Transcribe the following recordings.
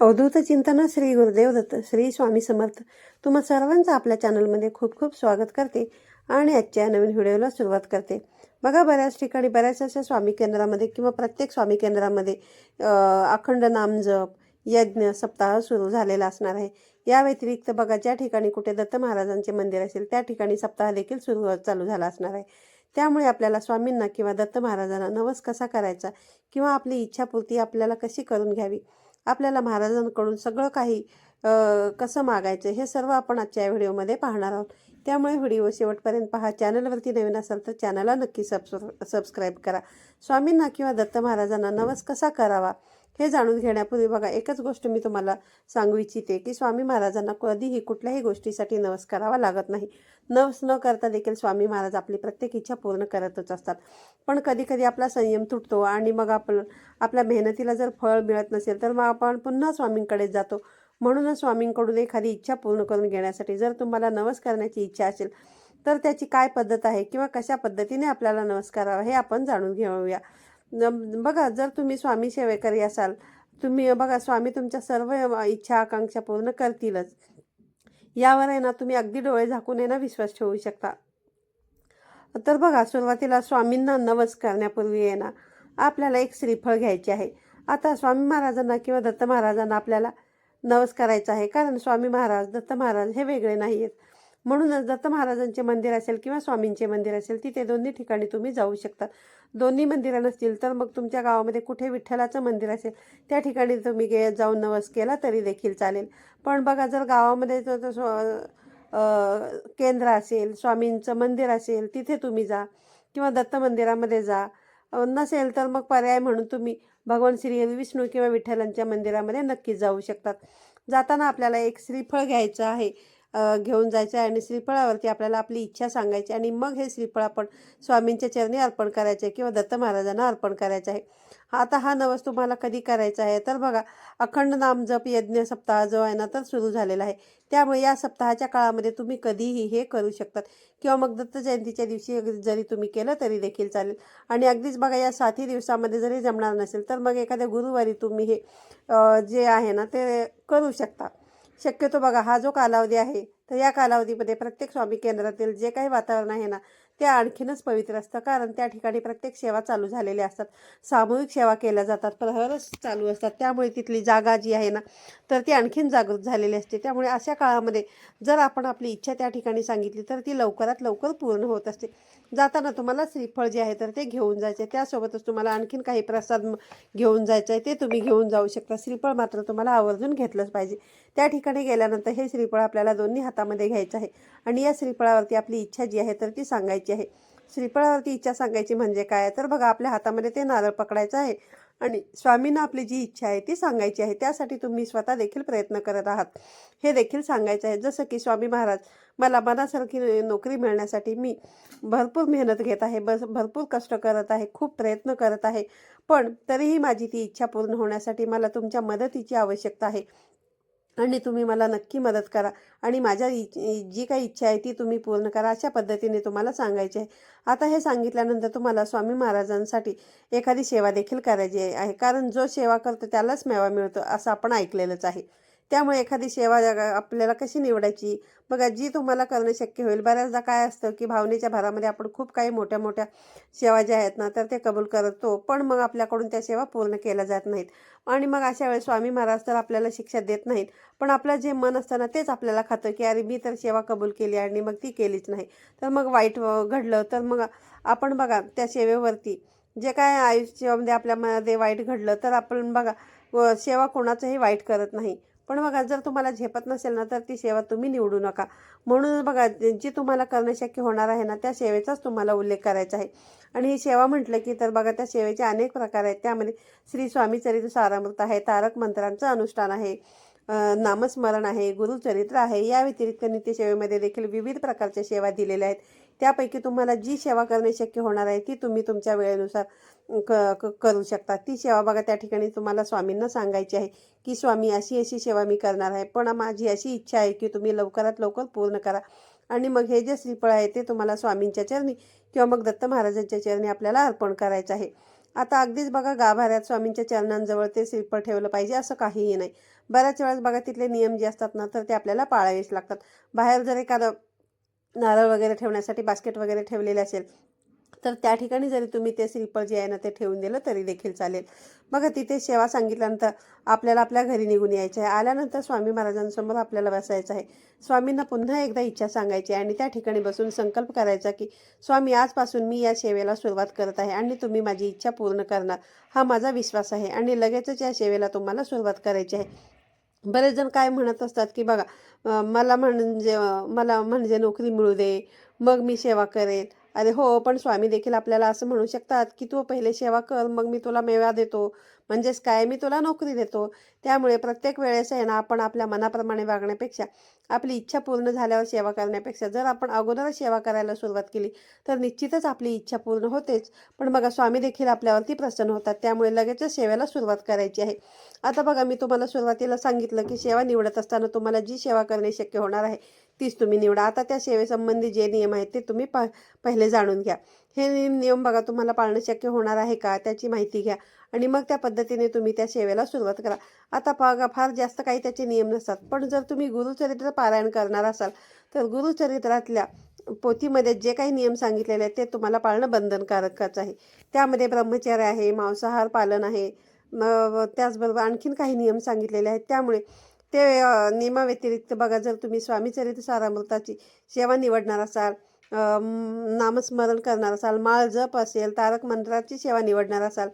अवधूत चिंतन श्री गुरुदेव दत्त श्री स्वामी समर्थ. तुम्हा सर्वांचं आपल्या चॅनलमध्ये खूप खूप स्वागत करते आणि आजच्या नवीन व्हिडिओला सुरुवात करते. बघा बऱ्याच ठिकाणी बऱ्याच अशा स्वामी केंद्रामध्ये किंवा प्रत्येक स्वामी केंद्रामध्ये अखंड नामजप यज्ञ सप्ताह सुरू झालेला असणार आहे. या व्यतिरिक्त बघा ज्या ठिकाणी कुठे दत्त महाराजांचे मंदिर असेल त्या ठिकाणी सप्ताह देखील सुरू चालू झाला असणार आहे. त्यामुळे आपल्याला स्वामींना किंवा दत्त महाराजांना नवस कसा करायचा किंवा आपली इच्छापूर्ती आपल्याला कशी करून घ्यावी आपल्याला महाराजांकडून सगळं काही कसं मागायचं हे सर्व आपण आजच्या या व्हिडिओमध्ये पाहणार आहोत. त्यामुळे व्हिडिओ शेवटपर्यंत पहा. चॅनलवरती नवीन असाल तर चॅनलला नक्की सबस्क्राईब करा. स्वामींना किंवा दत्त महाराजांना नवस कसा करावा? हे जाणून घेण्यापूर्वी बघा एकच गोष्ट मी तुम्हाला सांगू इच्छिते की स्वामी महाराजांना कधीही कुठल्याही गोष्टीसाठी नवस करावा लागत नाही. नवस न करता देखील स्वामी महाराज आपली प्रत्येक इच्छा पूर्ण करतच असतात. पण कधीकधी आपला संयम तुटतो आणि मग आपण आपल्या मेहनतीला जर फळ मिळत नसेल तर मग आपण पुन्हा स्वामींकडे जातो. म्हणूनच स्वामींकडून एखादी इच्छा पूर्ण करून घेण्यासाठी जर तुम्हाला नवस करण्याची इच्छा असेल तर त्याची काय पद्धत आहे किंवा कशा पद्धतीने आपल्याला नवस करावा हे आपण जाणून घेऊया. बघा जर तुम्ही स्वामी सेवेकरी असाल तुम्ही बघा स्वामी तुमच्या सर्व इच्छा आकांक्षा पूर्ण करतीलच. यावर आहे ना तुम्ही अगदी डोळे झाकून आहे ना विश्वास ठेवू शकता. तर बघा सुरुवातीला स्वामींना नवस करण्यापूर्वी आहे ना आपल्याला एक श्रीफळ घ्यायचे आहे. आता स्वामी महाराजांना किंवा दत्त महाराजांना आपल्याला नवस करायचा आहे कारण स्वामी महाराज दत्त महाराज हे वेगळे नाही आहेत म्हणूनच दत्त महाराजांचे मंदिर असेल किंवा स्वामींचे मंदिर असेल तिथे दोन्ही ठिकाणी तुम्ही जाऊ शकता दोन्ही मंदिरं नसतील तर मग तुमच्या गावामध्ये कुठे विठ्ठलाचं मंदिर असेल त्या ठिकाणी तुम्ही गे जाऊन नवस केला तरी देखील चालेल. पण बघा जर गावामध्ये जर स्व- केंद्र असेल स्वामींचं मंदिर असेल तिथे तुम्ही जा किंवा दत्त मंदिरामध्ये जा. नसेल तर मग पर्याय म्हणून तुम्ही भगवान श्री विष्णू किंवा विठ्ठलांच्या मंदिरामध्ये नक्की जाऊ शकतात. जाताना आपल्याला एक श्रीफळ घ्यायचं आहे. घेऊन जायचं आहे आणि श्रीफळावरती आपल्याला आपली इच्छा सांगायची आणि मग हे श्रीफळ आपण स्वामींच्या चरणी अर्पण करायचे आहे किंवा दत्त महाराजांना अर्पण करायचं आहे. आता हा नवस तुम्हाला कधी करायचा आहे? तर बघा अखंड नाम जप यज्ञ सप्ताह जो आहे ना तर सुरू झालेला आहे. त्यामुळे या सप्ताहाच्या काळामध्ये तुम्ही कधीही हे करू शकतात. किंवा मग दत्त जयंतीच्या दिवशी जरी तुम्ही केलं तरी देखील चालेल. आणि अगदीच बघा या सातही दिवसामध्ये जरी जमणार नसेल तर मग एखाद्या गुरुवारी तुम्ही हे जे आहे ना ते करू शकता. शक्यतो बघा हा जो कालावधी आहे तर या कालावधीमध्ये प्रत्येक स्वामी केंद्रातील जे काही वातावरण आहे ना ते आणखीनच पवित्र असतं. कारण त्या ठिकाणी प्रत्येक सेवा चालू झालेल्या असतात. सामूहिक सेवा केल्या जातात प्रहरच चालू असतात. त्यामुळे तिथली जागा जी आहे ना तर ती आणखीन जागृत झालेली असते. त्यामुळे अशा काळामध्ये जर आपण आपली इच्छा त्या ठिकाणी सांगितली तर ती लवकरात लवकर पूर्ण होत असते. जाताना तुम्हाला श्रीफळ जे आहे तर ते घेऊन जायचे. त्यासोबतच तुम्हाला आणखीन काही प्रसाद घेऊन जायचं आहे ते तुम्ही घेऊन जाऊ शकता. श्रीफळ मात्र तुम्हाला आवर्जून घेतलंच पाहिजे. त्या ठिकाणी गेल्यानंतर हे श्रीफळ आपल्याला दोन्ही हातामध्ये घ्यायचं आहे. आणि या श्रीफळावरती आपली इच्छा जी आहे तर ती सांगायची आहे. श्रीफळावरती इच्छा सांगायची म्हणजे काय? तर बघा आपल्या हातामध्ये ते नारळ पकडायचं आहे. आणि स्वामींना आपली जी इच्छा आहे ती सांगायची आहे. त्यासाठी तुम्ही स्वतः देखील प्रयत्न करत आहात. हे देखील सांगायचं आहे. जसं की स्वामी महाराज मला मनासारखी नोकरी मिळण्यासाठी मी भरपूर मेहनत घेत आहे बस भरपूर कष्ट करत आहे खूप प्रयत्न करत आहे. पण तरीही माझी ती इच्छा पूर्ण होण्यासाठी मला तुमच्या मदतीची आवश्यकता आहे. आणि तुम्ही मला नक्की मदत करा. आणि माझ्या जी काही इच्छा आहे ती तुम्ही पूर्ण करा अशा पद्धतीने तुम्हाला सांगायचे आहे. आता हे सांगितल्यानंतर तुम्हाला स्वामी महाराजांसाठी एखादी सेवा देखील करायची आहे. कारण जो सेवा करतो त्यालाच मेवा मिळतो असं आपण ऐकलेलंच आहे. त्यामुळे एखादी सेवा आपल्याला कशी निवडायची? बघा जी तुम्हाला करणं शक्य होईल. बऱ्याचदा काय असतं की भावनेच्या भारामध्ये आपण खूप काही मोठ्या मोठ्या सेवा ज्या आहेत ना तर ते कबूल करतो. पण मग आपल्याकडून त्या सेवा पूर्ण केल्या जात नाहीत. आणि मग अशा वेळेस स्वामी महाराज तर आपल्याला शिक्षा देत नाहीत. पण आपलं जे मन असतं ना तेच आपल्याला खातं की अरे मी तर सेवा कबूल केली आणि मग ती केलीच नाही. तर मग वाईट घडलं तर मग आपण बघा त्या सेवेवरती जे काय आयुष्यामध्ये आपल्यामध्ये वाईट घडलं तर आपण बघा व सेवा कोणाचंही वाईट करत नाही. पण बघा जर तुम्हाला झेपत नसेल ना तर ती सेवा तुम्ही निवडू नका. म्हणून बघा जी तुम्हाला करणं शक्य होणार आहे ना त्या सेवेचाच तुम्हाला उल्लेख करायचा आहे. आणि ही सेवा म्हटलं की तर बघा त्या सेवेचे अनेक प्रकार आहेत. त्यामध्ये श्री स्वामी चरित्र सारामृत आहे तारक मंत्रांचं अनुष्ठान आहे नामस्मरण आहे गुरुचरित्र आहे. या व्यतिरिक्त नित्यसेवेमध्ये देखील विविध प्रकारच्या सेवा दिलेल्या आहेत. त्यापैकी तुम्हाला जी सेवा करणे शक्य होणार आहे ती तुम्ही तुमच्या वेळेनुसार क क- करू शकता. ती सेवा बघा त्या ठिकाणी तुम्हाला स्वामींना सांगायची आहे की स्वामी अशी अशी सेवा मी करणार आहे. पण माझी अशी इच्छा आहे की तुम्ही लवकरात लवकर पूर्ण करा. आणि मग हे जे श्रीफळ आहे ते तुम्हाला स्वामींच्या चरणी किंवा मग दत्त महाराजांच्या चरणी आपल्याला अर्पण करायचं आहे. आता अगदीच बघा गाभाऱ्यात स्वामींच्या चरणांजवळ ते श्रीफळ ठेवलं पाहिजे असं काहीही नाही. बऱ्याच वेळेस बघा तिथले नियम जे असतात ना तर ते आपल्याला पाळावेच लागतात. बाहेर जर एखादं नारळ वगैरे ठेवण्यासाठी बास्केट वगैरे ठेवलेले असेल तर त्या ठिकाणी जरी तुम्ही ते श्रीफळ जे आहे ना ते ठेवून दिलं तरी देखील चालेल. बघा तिथे सेवा सांगितल्यानंतर आपल्याला आपल्या घरी निघून यायचं आहे. आल्यानंतर स्वामी महाराजांसमोर आपल्याला बसायचं आहे. स्वामींना पुन्हा एकदा इच्छा सांगायची आहे आणि त्या ठिकाणी बसून संकल्प करायचा की स्वामी आजपासून मी या सेवेला सुरुवात करत आहे आणि तुम्ही माझी इच्छा पूर्ण करणार. हा माझा विश्वास आहे आणि लगेचच या सेवेला तुम्हाला सुरुवात करायची आहे. बरेच जण काय म्हणत असतात की बघा मला म्हणजे मला म्हणजे नोकरी मिळू दे मग मी सेवा करेन. अरे हो पण स्वामी देखील आपल्याला असं म्हणू शकतात की तू पहिले सेवा कर मग मी तुला मेवा देतो. म्हणजेच काय? मी तुला नोकरी देतो. त्यामुळे प्रत्येक वेळेस आहे ना आपण आपल्या मनाप्रमाणे वागण्यापेक्षा आपली इच्छा पूर्ण झाल्यावर सेवा करण्यापेक्षा जर आपण अगोदरच सेवा करायला सुरुवात केली तर निश्चितच आपली इच्छा पूर्ण होतेच. पण बघा स्वामी देखील आपल्यावरती प्रसन्न होतात. त्यामुळे लगेचच सेवेला सुरुवात करायची आहे. आता बघा मी तुम्हाला सुरुवातीला सांगितलं की सेवा निवडत असताना तुम्हाला जी सेवा करणे शक्य होणार आहे तीच तुम्ही निवडा. आता त्या सेवेसंबंधी जे नियम आहेत ते तुम्ही प पहिले जाणून घ्या. हे नियम नियम बघा तुम्हाला पाळणं शक्य होणार आहे का? त्याची माहिती घ्या. आणि मग त्या पद्धतीने तुम्ही त्या सेवेला सुरुवात करा. आता बघा फार जास्त काही त्याचे नियम नसतात. पण जर तुम्ही गुरुचरित्र पारायण करणार असाल तर गुरुचरित्रातल्या पोथीमध्ये जे काही नियम सांगितलेले आहेत ते तुम्हाला पाळणं बंधनकारकच आहे. त्यामध्ये ब्रह्मचर्य आहे मांसाहार पालन आहे त्याचबरोबर आणखीन काही नियम सांगितलेले आहेत. त्यामुळे ते नियमाव्यतिरिक्त बघा जर तुम्ही स्वामीचरित्र सारामृताची सेवा निवडणार असाल नामस्मरण करणार असाल माळ जप असेल तारक मंत्राची सेवा निवडणार असाल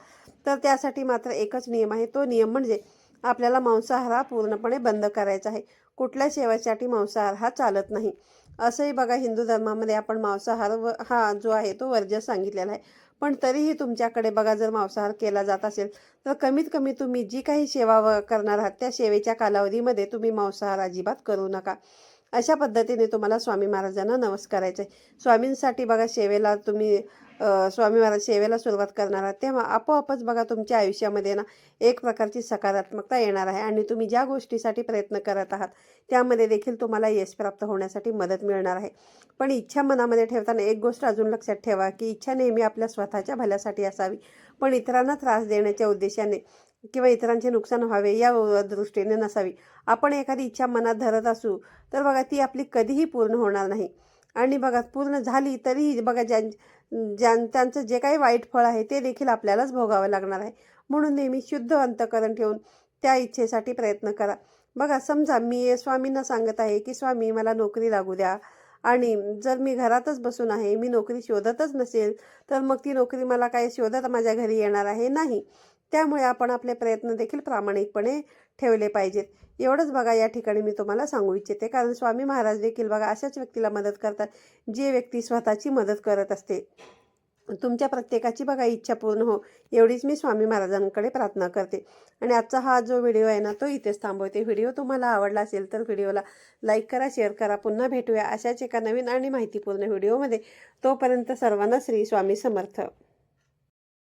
तर त्यासाठी मात्र एकच नियम आहे. तो नियम म्हणजे आपल्याला मांसाहार हा पूर्णपणे बंद करायचा आहे. कुठल्या सेवेसाठी मांसाहार हा चालत नाही. असंही बघा हिंदू धर्मामध्ये आपण मांसाहार व हा जो आहे तो वर्ज्य सांगितलेला आहे. पण तरीही तुमच्याकडे बघा जर मांसाहार केला जात असेल तर कमीत कमी तुम्ही जी काही सेवा व करणार आहात त्या सेवेच्या कालावधीमध्ये तुम्ही मांसाहार अजिबात करू नका. अशा पद्धतीने तुम्हाला स्वामी महाराजांना नमस्कारायचं आहे स्वामींसाठी बघा सेवेला तुम्ही स्वामी महाराज सेवेला सुरुवात करणार आहात तेव्हा आपोआपच बघा तुमच्या आयुष्यामध्ये ना एक प्रकारची सकारात्मकता येणार आहे आणि तुम्ही ज्या गोष्टीसाठी प्रयत्न करत आहात त्यामध्ये देखील तुम्हाला यश प्राप्त होण्यासाठी मदत मिळणार आहे. पण इच्छा मनामध्ये ठेवताना एक गोष्ट अजून लक्षात ठेवा की इच्छा नेहमी आपल्या स्वतःच्या भल्यासाठी असावी. पण इतरांना त्रास देण्याच्या उद्देशाने किंवा इतरांचे नुकसान व्हावे या दृष्टीने नसावी. आपण एखादी इच्छा मनात धरत असू तर बघा ती आपली कधीही पूर्ण होणार नाही. आणि बघा पूर्ण झाली तरीही बघा ज्यां ज्यां त्यांचं जे काही वाईट फळ आहे ते देखील आपल्यालाच भोगावं लागणार आहे. म्हणून नेहमी शुद्ध अंतकरण ठेवून त्या इच्छेसाठी प्रयत्न करा. बघा समजा मी स्वामींना सांगत आहे की स्वामी मला नोकरी लागू द्या. आणि जर मी घरातच बसून आहे मी नोकरी शोधतच नसेल तर मग ती नोकरी मला काय शोधत माझ्या घरी येणार आहे? नाही. त्यामुळे आपण आपले प्रयत्न देखील प्रामाणिकपणे ठेवले पाहिजेत. एवढंच बघा या ठिकाणी मी तुम्हाला सांगू इच्छिते. कारण स्वामी महाराज देखील बघा अशाच व्यक्तीला मदत करतात जे व्यक्ती स्वतःची मदत करत असते. तुमच्या प्रत्येकाची बघा इच्छा पूर्ण हो एवढीच मी स्वामी महाराजांकडे प्रार्थना करते. आणि आजचा हा जो व्हिडिओ आहे ना तो इथेच थांबवते. व्हिडिओ तुम्हाला आवडला असेल तर व्हिडिओला लाईक करा शेअर करा. पुन्हा भेटूया अशाच एका नवीन आणि माहितीपूर्ण व्हिडिओमध्ये. तोपर्यंत सर्वांना श्री स्वामी समर्थ.